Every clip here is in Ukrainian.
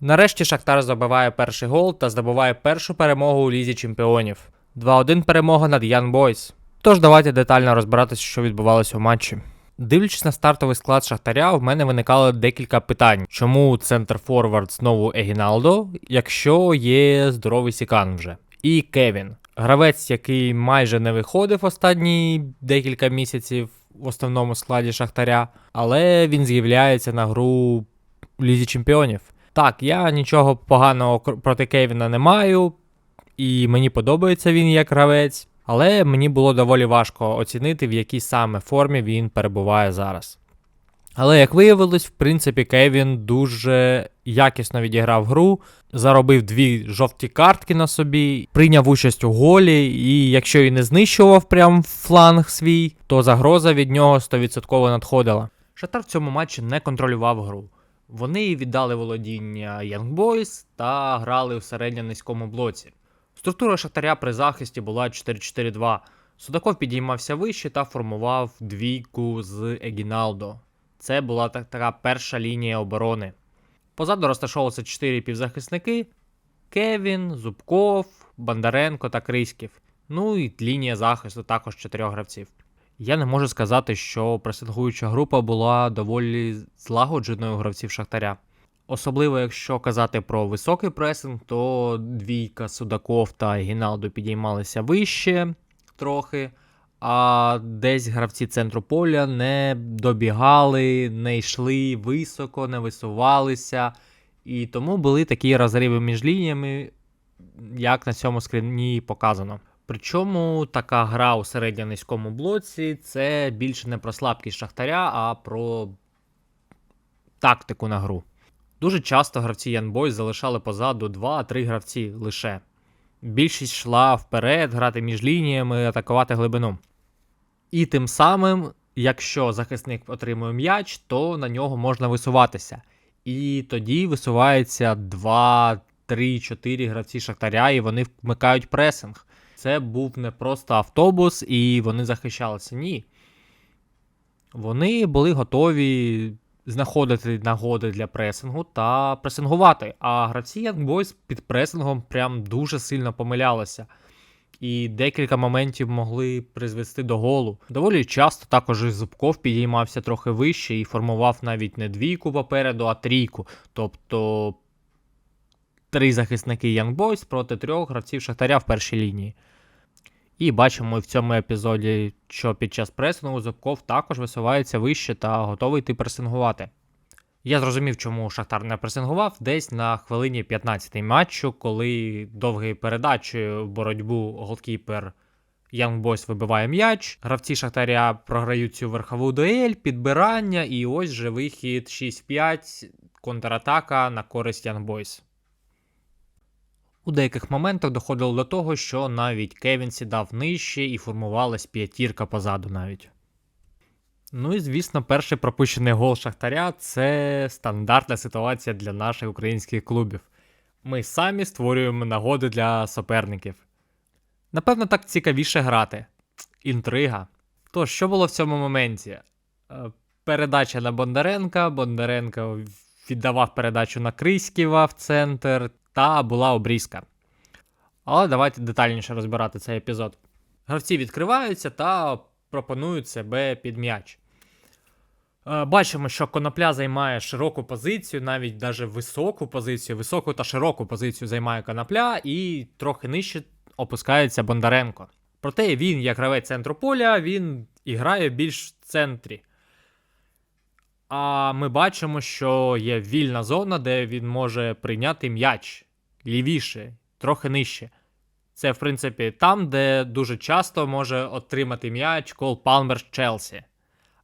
Нарешті Шахтар забиває перший гол та здобуває першу перемогу у Лізі Чемпіонів. 2-1 перемога над Ян Бойс. Тож давайте детально розбиратися, що відбувалося у матчі. Дивлячись на стартовий склад Шахтаря, в мене виникало декілька питань. Чому центр форвард знову Егіналдо, якщо є здоровий Сікан вже? І Кевін, гравець, який майже не виходив останні декілька місяців в основному складі Шахтаря, але він з'являється на гру Лізі Чемпіонів. Так, я нічого поганого проти Кевіна не маю, і мені подобається він як гравець, але мені було доволі важко оцінити, в якій саме формі він перебуває зараз. Але як виявилось, в принципі, Кевін дуже якісно відіграв гру, заробив дві жовті картки на собі, прийняв участь у голі, і якщо і не знищував прям фланг свій, то загроза від нього 100% надходила. Шатар в цьому матчі не контролював гру. Вони віддали володіння Young Boys та грали в середньо-низькому блоці. Структура Шахтаря при захисті була 4-4-2. Судаков підіймався вище та формував двійку з Егіналдо. Це була так- така перша лінія оборони. Позаду розташовувалися чотири півзахисники: Кевін, Зубков, Бондаренко та Криськів. Ну і лінія захисту також чотирьох гравців. Я не можу сказати, що пресингуюча група була доволі злагодженою гравців Шахтаря. Особливо, якщо казати про високий пресинг, то двійка Судаков та Гіналдо підіймалися вище трохи, а десь гравці центру поля не добігали, не йшли високо, не висувалися. І тому були такі розриви між лініями, як на цьому скріні показано. Причому така гра у середньо-низькому блоці це більше не про слабкість Шахтаря, а про тактику на гру. Дуже часто гравці Янбой залишали позаду 2-3 гравці лише. Більшість йшла вперед, грати між лініями, атакувати глибину. І тим самим, якщо захисник отримує м'яч, то на нього можна висуватися. І тоді висувається 2, 3, 4 гравці Шахтаря, і вони вмикають пресинг. Це був не просто автобус, і вони захищалися. Ні. Вони були готові знаходити нагоди для пресингу та пресингувати. А гравці Young Boys під пресингом прям дуже сильно помилялися. І декілька моментів могли призвести до голу. Доволі часто також і Зубков підіймався трохи вище і формував навіть не двійку попереду, а трійку. Тобто три захисники Young Boys проти трьох гравців Шахтаря в першій лінії. І бачимо в цьому епізоді, що під час пресингу Зубков також висувається вище та готовий йти пресингувати. Я зрозумів, чому Шахтар не пресингував десь на хвилині 15 матчу, коли довгою передачею боротьбу голкіпер Young Boys вибиває м'яч. Гравці Шахтаря програють цю верхову дуель, підбирання, і ось же вихід 6-5, контратака на користь Boys. У деяких моментах доходило до того, що навіть Кевін сідав нижче і формувалась п'ятірка позаду навіть. Ну і звісно, перший пропущений гол Шахтаря це стандартна ситуація для наших українських клубів. Ми самі створюємо нагоди для суперників. Напевно, так цікавіше грати. Інтрига. Тож, що було в цьому моменті? Е, Передача на Бондаренка. Бондаренко віддавав передачу на Криськіва в центр, та була обрізка. Але давайте детальніше розбирати цей епізод. Гравці відкриваються та пропонують себе під м'яч. Е, Бачимо, що конопля займає широку позицію, навіть даже високу позицію, високу та широку позицію займає конопля, і трохи нижче опускається Бондаренко. Проте він, як гравець центру поля, він і грає більш в центрі. А ми бачимо, що є вільна зона, де він може прийняти м'яч лівіше, трохи нижче. Це, в принципі, там, де дуже часто може отримати м'яч Кол Палмер з Челсі.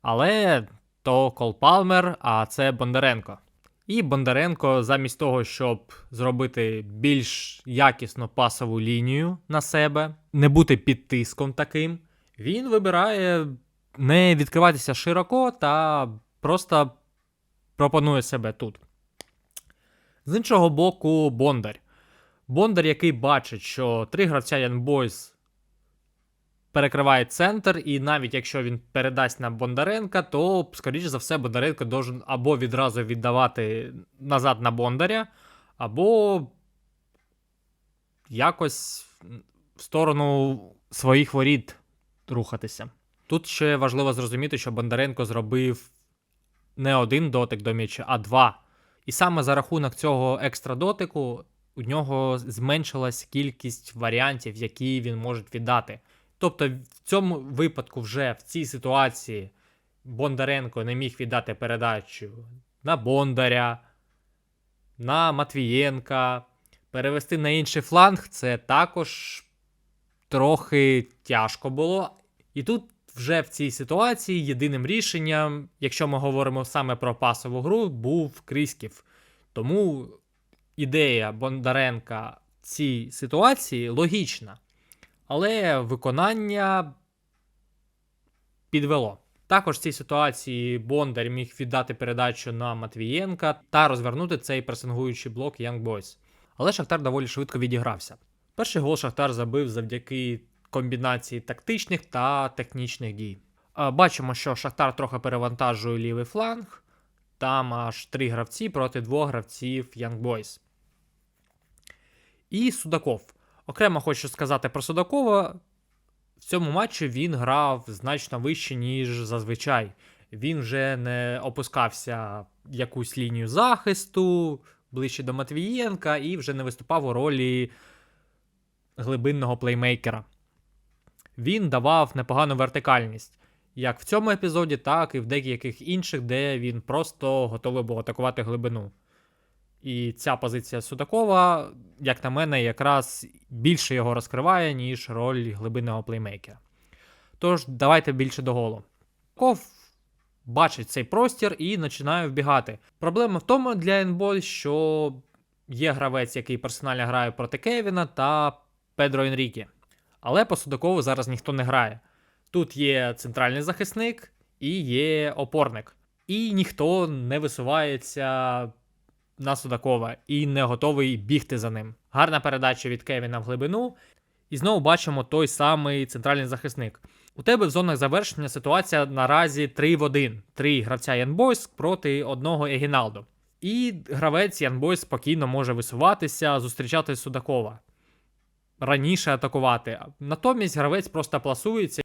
Але то Кол Палмер, а це Бондаренко. І Бондаренко, замість того, щоб зробити більш якісну пасову лінію на себе, не бути під тиском таким, він вибирає не відкриватися широко та просто пропонує себе тут. З іншого боку, Бондар. Бондар, який бачить, що три гравця Young Boys перекриває центр, і навіть якщо він передасть на Бондаренка, то, скоріш за все, Бондаренко должен або відразу віддавати назад на Бондаря, або якось в сторону своїх воріт рухатися. Тут ще важливо зрозуміти, що Бондаренко зробив не один дотик до м'яча, а два. І саме за рахунок цього екстра дотику у нього зменшилась кількість варіантів, які він може віддати. Тобто, в цьому випадку, вже в цій ситуації Бондаренко не міг віддати передачу на Бондаря, на Матвієнка. Перевести на інший фланг це також трохи тяжко було. І тут вже в цій ситуації єдиним рішенням, якщо ми говоримо саме про пасову гру, був Крісків. Тому ідея Бондаренка в цій ситуації логічна, але виконання підвело. Також в цій ситуації Бондар міг віддати передачу на Матвієнка та розвернути цей пресингуючий блок Young Boys. Але Шахтар доволі швидко відігрався. Перший гол Шахтар забив завдяки комбінації тактичних та технічних дій. Е, Бачимо, що Шахтар трохи перевантажує лівий фланг. Там аж три гравці проти двох гравців Young Boys. І Судаков. Окремо хочу сказати про Судакова. В цьому матчі він грав значно вище, ніж зазвичай. Він вже не опускався якусь лінію захисту ближче до Матвієнка і вже не виступав у ролі глибинного плеймейкера. Він давав непогану вертикальність, як в цьому епізоді, так і в деяких інших, де він просто готовий був атакувати глибину. І ця позиція Судакова, як на мене, якраз більше його розкриває, ніж роль глибинного плеймейкера. Тож, давайте більше до голу. Судаков бачить цей простір і починає вбігати. Проблема в тому для НБО, що є гравець, який персонально грає проти Кевіна та Педро Енрікі. Але по Судакову зараз ніхто не грає. Тут є центральний захисник і є опорник. І ніхто не висувається на Судакова і не готовий бігти за ним. Гарна передача від Кевіна в глибину. І знову бачимо той самий центральний захисник. У тебе в зонах завершення ситуація наразі 3 в 1. Три гравця Янбойс проти одного Егіналдо. І гравець Янбойс спокійно може висуватися, зустрічати Судакова. Раніше атакувати. Натомість гравець просто пласується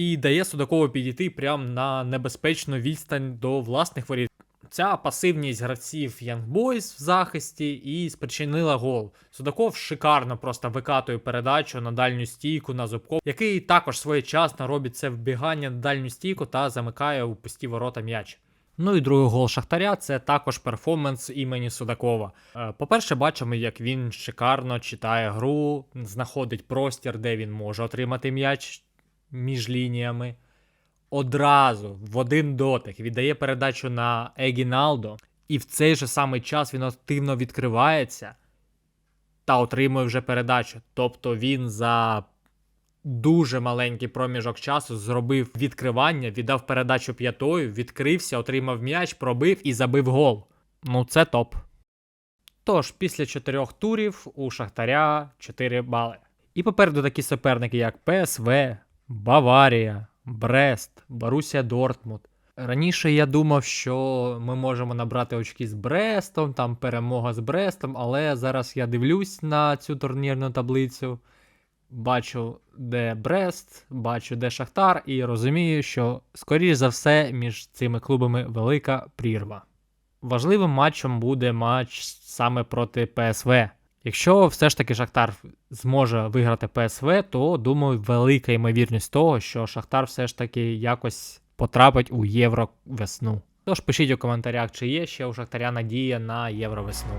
і дає Судакову підійти прямо на небезпечну відстань до власних воріт. Ця пасивність гравців Young Boys в захисті і спричинила гол. Судаков шикарно просто викатує передачу на дальню стійку на Зубков, який також своєчасно робить це вбігання на дальню стійку та замикає у пусті ворота м'яч. Ну і другий гол Шахтаря це також перформанс імені Судакова. Е, По-перше, бачимо, як він шикарно читає гру, знаходить простір, де він може отримати м'яч між лініями. Одразу в один дотик віддає передачу на Егіналдо, і в цей же самий час він активно відкривається та отримує вже передачу. Тобто він за дуже маленький проміжок часу зробив відкривання, віддав передачу п'ятою, відкрився, отримав м'яч, пробив і забив гол. Ну, це топ. Тож, після чотирьох турів у Шахтаря 4 бали. І попереду такі суперники, як ПСВ, Баварія, Брест, Барусія Дортмунд. Раніше я думав, що ми можемо набрати очки з Брестом, там перемога з Брестом, але зараз я дивлюсь на цю турнірну таблицю, бачу, де Брест, бачу, де Шахтар, і розумію, що, скоріш за все, між цими клубами велика прірва. Важливим матчем буде матч саме проти ПСВ. Якщо все ж таки Шахтар зможе виграти ПСВ, то думаю, велика ймовірність того, що Шахтар все ж таки якось потрапить у євровесну. Тож пишіть у коментарях, чи є ще у Шахтаря надія на євровесну.